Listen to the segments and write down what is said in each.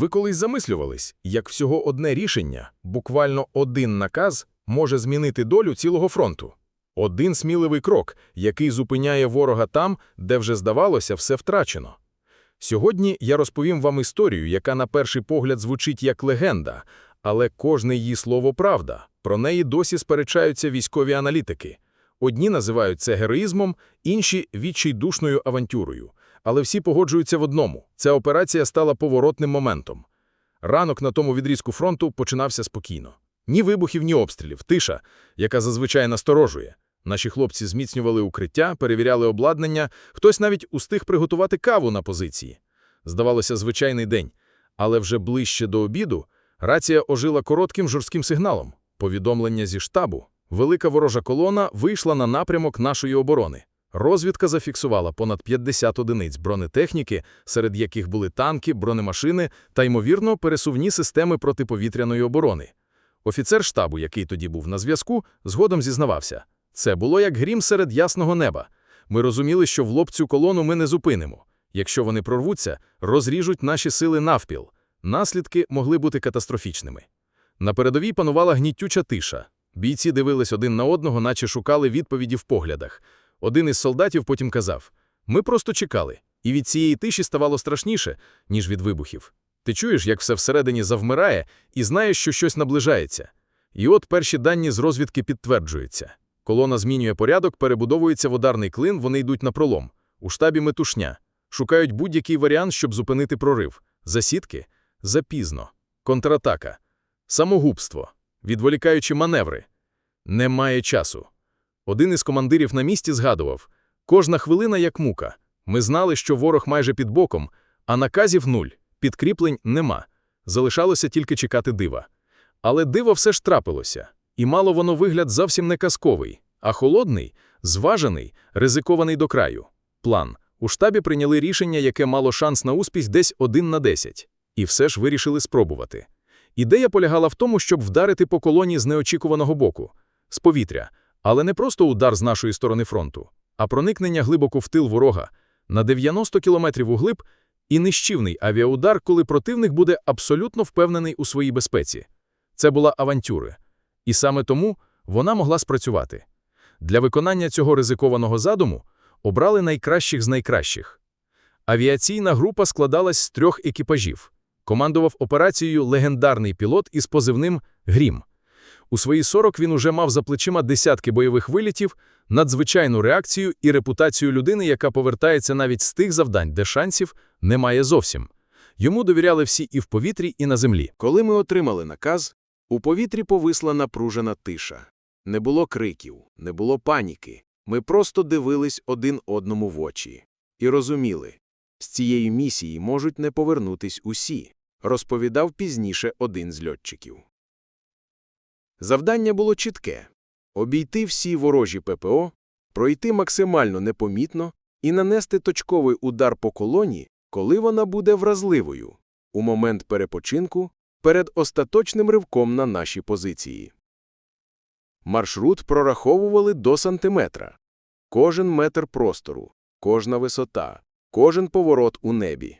Ви колись замислювались, як всього одне рішення, буквально один наказ, може змінити долю цілого фронту? Один сміливий крок, який зупиняє ворога там, де вже здавалося все втрачено. Сьогодні я розповім вам історію, яка на перший погляд звучить як легенда, але кожне її слово правда. Про неї досі сперечаються військові аналітики. Одні називають це героїзмом, інші – відчайдушною авантюрою. Але всі погоджуються в одному – ця операція стала поворотним моментом. Ранок на тому відрізку фронту починався спокійно. Ні вибухів, ні обстрілів, тиша, яка зазвичай насторожує. Наші хлопці зміцнювали укриття, перевіряли обладнання, хтось навіть устиг приготувати каву на позиції. Здавалося, звичайний день. Але вже ближче до обіду рація ожила коротким жорстким сигналом. Повідомлення зі штабу. Велика ворожа колона вийшла на напрямок нашої оборони. Розвідка зафіксувала понад 50 одиниць бронетехніки, серед яких були танки, бронемашини та, ймовірно, пересувні системи протиповітряної оборони. Офіцер штабу, який тоді був на зв'язку, згодом зізнавався. Це було як грім серед ясного неба. Ми розуміли, що в лоб цю колону ми не зупинимо. Якщо вони прорвуться, розріжуть наші сили навпіл. Наслідки могли бути катастрофічними. На передовій панувала гнітюча тиша. Бійці дивились один на одного, наче шукали відповіді в поглядах. Один із солдатів потім казав: Ми просто чекали, і від цієї тиші ставало страшніше, ніж від вибухів. Ти чуєш, як все всередині завмирає, і знаєш, що щось наближається. І от перші дані з розвідки підтверджуються. Колона змінює порядок, перебудовується в ударний клин, вони йдуть на пролом. У штабі метушня. Шукають будь-який варіант, щоб зупинити прорив. Засідки? Запізно. Контратака. Самогубство. Відволікаючи маневри. Немає часу. Один із командирів на місці згадував, кожна хвилина як мука. Ми знали, що ворог майже під боком, а наказів нуль, підкріплень нема. Залишалося тільки чекати дива. Але диво все ж трапилося, і мало воно вигляд зовсім не казковий, а холодний, зважений, ризикований до краю. План. У штабі прийняли рішення, яке мало шанс на успіх десь один на десять. І все ж вирішили спробувати. Ідея полягала в тому, щоб вдарити по колоні з неочікуваного боку, з повітря, але не просто удар з нашої сторони фронту, а проникнення глибоко в тил ворога на 90 кілометрів углиб і нищівний авіаудар, коли противник буде абсолютно впевнений у своїй безпеці. Це була авантюра. І саме тому вона могла спрацювати. Для виконання цього ризикованого задуму обрали найкращих з найкращих. Авіаційна група складалась з трьох екіпажів. Командував операцією легендарний пілот із позивним «Грім». У свої 40 він уже мав за плечима десятки бойових вилітів, надзвичайну реакцію і репутацію людини, яка повертається навіть з тих завдань, де шансів немає зовсім. Йому довіряли всі і в повітрі, і на землі. Коли ми отримали наказ, у повітрі повисла напружена тиша. Не було криків, не було паніки. Ми просто дивились один одному в очі. І розуміли, з цієї місії можуть не повернутись усі, розповідав пізніше один з льотчиків. Завдання було чітке – обійти всі ворожі ППО, пройти максимально непомітно і нанести точковий удар по колоні, коли вона буде вразливою, у момент перепочинку перед остаточним ривком на наші позиції. Маршрут прораховували до сантиметра. Кожен метр простору, кожна висота, кожен поворот у небі.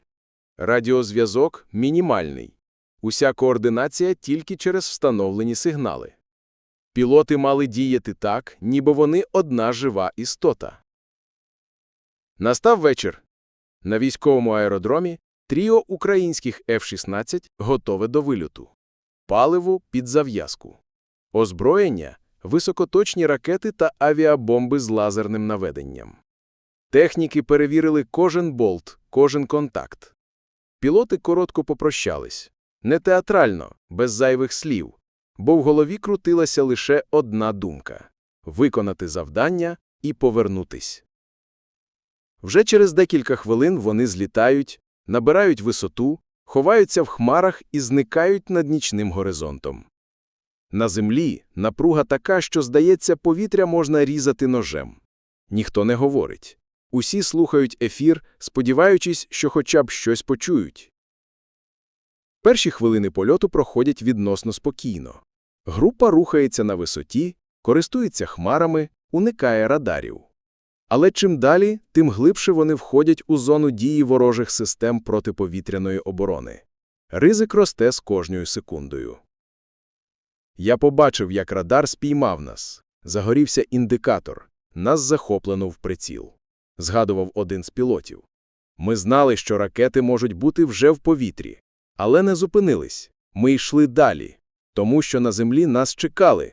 Радіозв'язок мінімальний. Уся координація тільки через встановлені сигнали. Пілоти мали діяти так, ніби вони одна жива істота. Настав вечір. На військовому аеродромі тріо українських F-16 готове до вильоту. Паливо під зав'язку. Озброєння – високоточні ракети та авіабомби з лазерним наведенням. Техніки перевірили кожен болт, кожен контакт. Пілоти коротко попрощались. Не театрально, без зайвих слів, бо в голові крутилася лише одна думка – виконати завдання і повернутись. Вже через декілька хвилин вони злітають, набирають висоту, ховаються в хмарах і зникають над нічним горизонтом. На землі напруга така, що, здається, повітря можна різати ножем. Ніхто не говорить. Усі слухають ефір, сподіваючись, що хоча б щось почують. Перші хвилини польоту проходять відносно спокійно. Група рухається на висоті, користується хмарами, уникає радарів. Але чим далі, тим глибше вони входять у зону дії ворожих систем протиповітряної оборони. Ризик росте з кожною секундою. Я побачив, як радар спіймав нас. Загорівся індикатор. Нас захоплено в приціл. Згадував один з пілотів. Ми знали, що ракети можуть бути вже в повітрі. Але не зупинились. Ми йшли далі, тому що на землі нас чекали.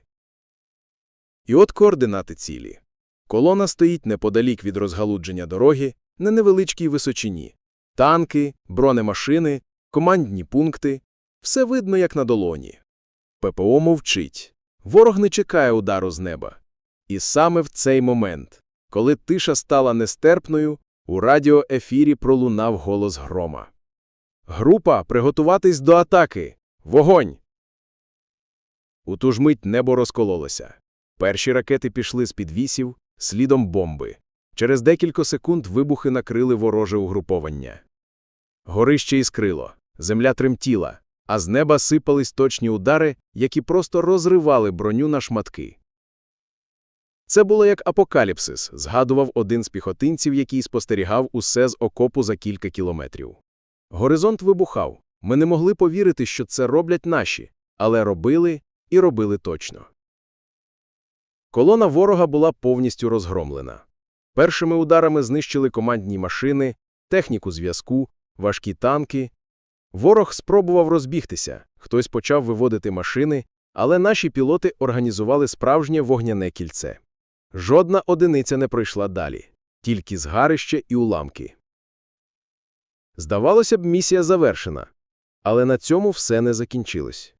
І от координати цілі. Колона стоїть неподалік від розгалудження дороги на невеличкій височині. Танки, бронемашини, командні пункти – все видно, як на долоні. ППО мовчить. Ворог не чекає удару з неба. І саме в цей момент, коли тиша стала нестерпною, у радіоефірі пролунав голос грома. Група, приготуватись до атаки! Вогонь! У ту ж мить небо розкололося. Перші ракети пішли з підвісів, слідом бомби. Через декілька секунд вибухи накрили вороже угруповання. Горище іскрило, земля тремтіла, а з неба сипались точні удари, які просто розривали броню на шматки. Це було як апокаліпсис, згадував один з піхотинців, який спостерігав усе з окопу за кілька кілометрів. Горизонт вибухав. Ми не могли повірити, що це роблять наші, але робили і робили точно. Колона ворога була повністю розгромлена. Першими ударами знищили командні машини, техніку зв'язку, важкі танки. Ворог спробував розбігтися, хтось почав виводити машини, але наші пілоти організували справжнє вогняне кільце. Жодна одиниця не пройшла далі, тільки згарище і уламки. Здавалося б, місія завершена. Але на цьому все не закінчилось.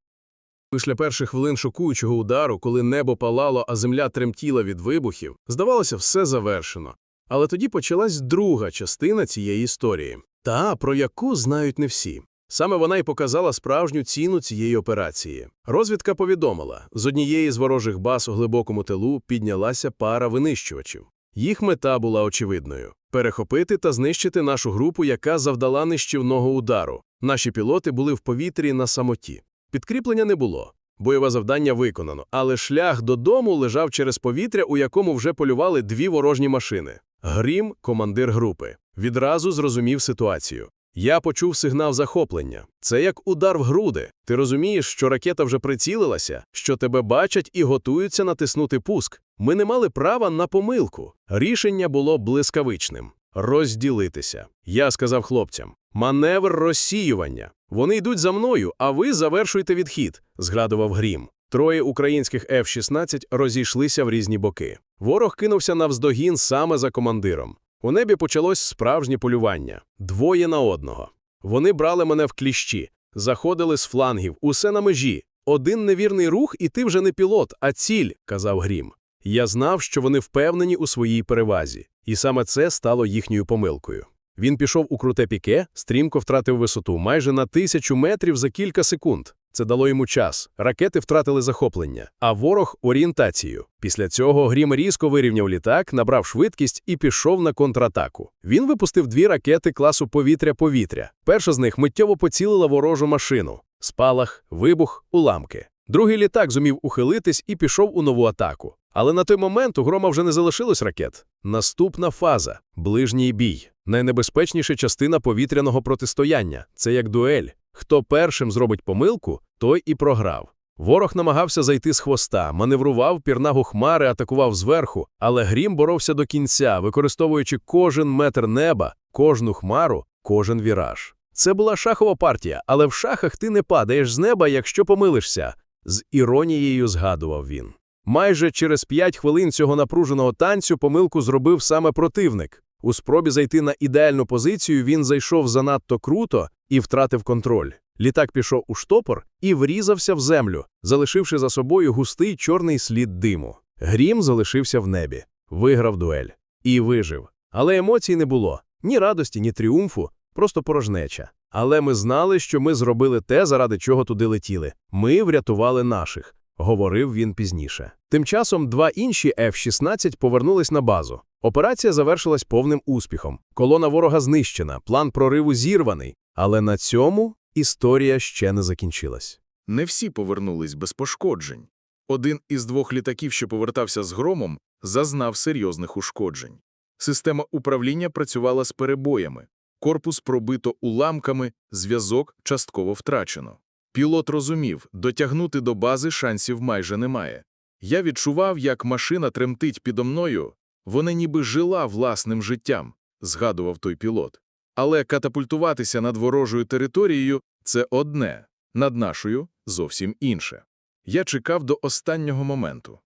Після перших хвилин шокуючого удару, коли небо палало, а земля тремтіла від вибухів, здавалося, все завершено. Але тоді почалась друга частина цієї історії, та, про яку знають не всі. Саме вона й показала справжню ціну цієї операції. Розвідка повідомила, з однієї з ворожих баз у глибокому тилу піднялася пара винищувачів. Їх мета була очевидною – перехопити та знищити нашу групу, яка завдала нищівного удару. Наші пілоти були в повітрі на самоті. Підкріплення не було. Бойове завдання виконано, але шлях додому лежав через повітря, у якому вже полювали дві ворожні машини. Грім, командир групи, відразу зрозумів ситуацію. Я почув сигнал захоплення. Це як удар в груди. Ти розумієш, що ракета вже прицілилася, що тебе бачать і готуються натиснути пуск. Ми не мали права на помилку. Рішення було блискавичним розділитися. Я сказав хлопцям: маневр розсіювання. Вони йдуть за мною, а ви завершуйте відхід, згадував Грім. Троє українських F-16 розійшлися в різні боки. Ворог кинувся навздогін саме за командиром. У небі почалось справжнє полювання. Двоє на одного. Вони брали мене в кліщі, заходили з флангів, усе на межі. Один невірний рух, і ти вже не пілот, а ціль, казав Грім. Я знав, що вони впевнені у своїй перевазі, і саме це стало їхньою помилкою. Він пішов у круте піке, стрімко втратив висоту майже на тисячу метрів за кілька секунд. Це дало йому час. Ракети втратили захоплення, а ворог орієнтацію. Після цього Грім різко вирівняв літак, набрав швидкість і пішов на контратаку. Він випустив дві ракети класу повітря-повітря. Перша з них миттєво поцілила ворожу машину. Спалах, вибух, уламки. Другий літак зумів ухилитись і пішов у нову атаку. Але на той момент у грома вже не залишилось ракет. Наступна фаза ближній бій. Найнебезпечніша частина повітряного протистояння це як дуель. Хто першим зробить помилку, той і програв. Ворог намагався зайти з хвоста, маневрував пірнагу хмари, атакував зверху, але грім боровся до кінця, використовуючи кожен метр неба, кожну хмару, кожен віраж. Це була шахова партія, але в шахах ти не падаєш з неба, якщо помилишся, з іронією згадував він. Майже через п'ять хвилин цього напруженого танцю помилку зробив саме противник. У спробі зайти на ідеальну позицію він зайшов занадто круто і втратив контроль. Літак пішов у штопор і врізався в землю, залишивши за собою густий чорний слід диму. Грім залишився в небі, виграв дуель і вижив. Але емоцій не було ні радості, ні тріумфу, просто порожнеча. Але ми знали, що ми зробили те, заради чого туди летіли. Ми врятували наших, говорив він пізніше. Тим часом два інші F-16 повернулись на базу. Операція завершилась повним успіхом. Колона ворога знищена, план прориву зірваний. Але на цьому історія ще не закінчилась. Не всі повернулись без пошкоджень. Один із двох літаків, що повертався з громом, зазнав серйозних ушкоджень. Система управління працювала з перебоями. Корпус пробито уламками, зв'язок частково втрачено. Пілот розумів, дотягнути до бази шансів майже немає. Я відчував, як машина тремтить підо мною, вона ніби жила власним життям, згадував той пілот. Але катапультуватися над ворожою територією – це одне, над нашою – зовсім інше. Я чекав до останнього моменту.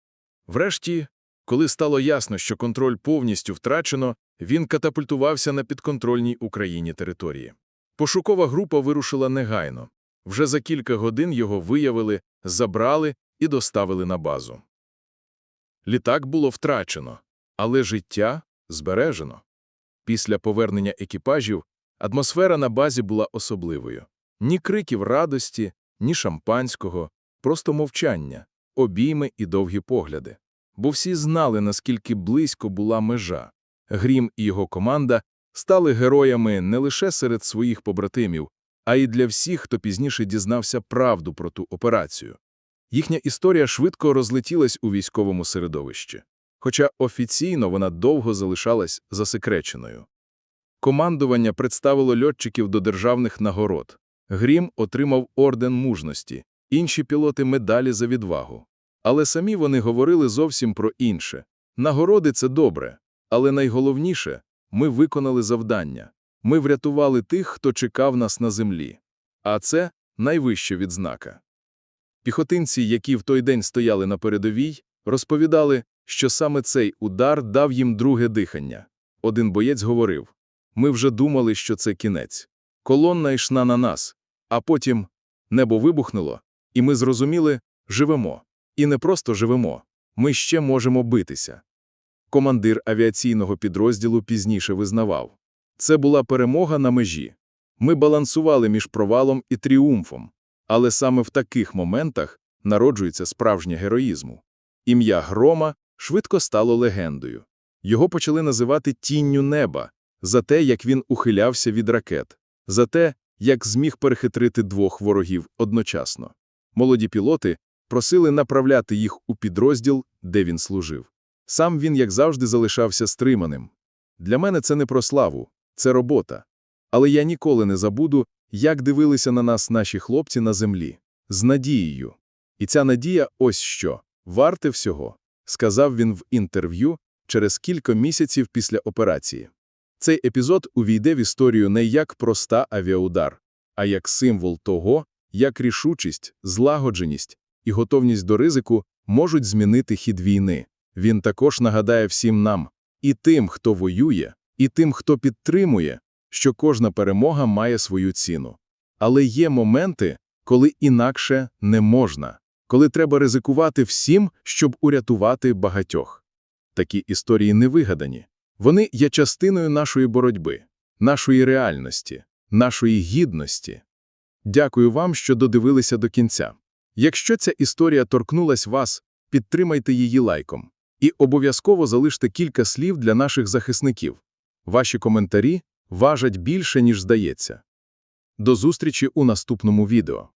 Врешті, коли стало ясно, що контроль повністю втрачено, він катапультувався на підконтрольній Україні території. Пошукова група вирушила негайно. Вже за кілька годин його виявили, забрали і доставили на базу. Літак було втрачено, але життя збережено. Після повернення екіпажів атмосфера на базі була особливою. Ні криків радості, ні шампанського, просто мовчання, обійми і довгі погляди. Бо всі знали, наскільки близько була межа. Грім і його команда стали героями не лише серед своїх побратимів, а й для всіх, хто пізніше дізнався правду про ту операцію. Їхня історія швидко розлетілась у військовому середовищі, хоча офіційно вона довго залишалась засекреченою. Командування представило льотчиків до державних нагород. Грім отримав орден мужності, інші пілоти – медалі за відвагу. Але самі вони говорили зовсім про інше. Нагороди – це добре, але найголовніше – ми виконали завдання. Ми врятували тих, хто чекав нас на землі. А це найвища відзнака. Піхотинці, які в той день стояли на передовій, розповідали, що саме цей удар дав їм друге дихання. Один боєць говорив, ми вже думали, що це кінець. Колонна йшла на нас, а потім небо вибухнуло, і ми зрозуміли – живемо. І не просто живемо, ми ще можемо битися. Командир авіаційного підрозділу пізніше визнавав. Це була перемога на межі. Ми балансували між провалом і тріумфом. Але саме в таких моментах народжується справжнє героїзму. Ім'я Грома швидко стало легендою. Його почали називати «тінню неба» за те, як він ухилявся від ракет, за те, як зміг перехитрити двох ворогів одночасно. Молоді пілоти просили направляти їх у підрозділ, де він служив. Сам він, як завжди, залишався стриманим. Для мене це не про славу, це робота. Але я ніколи не забуду, як дивилися на нас наші хлопці на землі. З надією. І ця надія ось що. Варте всього, сказав він в інтерв'ю через кілька місяців після операції. Цей епізод увійде в історію не як проста авіаудар, а як символ того, як рішучість, злагодженість і готовність до ризику можуть змінити хід війни. Він також нагадає всім нам, і тим, хто воює, і тим, хто підтримує, що кожна перемога має свою ціну. Але є моменти, коли інакше не можна, коли треба ризикувати всім, щоб урятувати багатьох. Такі історії не вигадані. Вони є частиною нашої боротьби, нашої реальності, нашої гідності. Дякую вам, що додивилися до кінця. Якщо ця історія торкнулась вас, підтримайте її лайком. І обов'язково залиште кілька слів для наших захисників. Ваші коментарі важать більше, ніж здається. До зустрічі у наступному відео.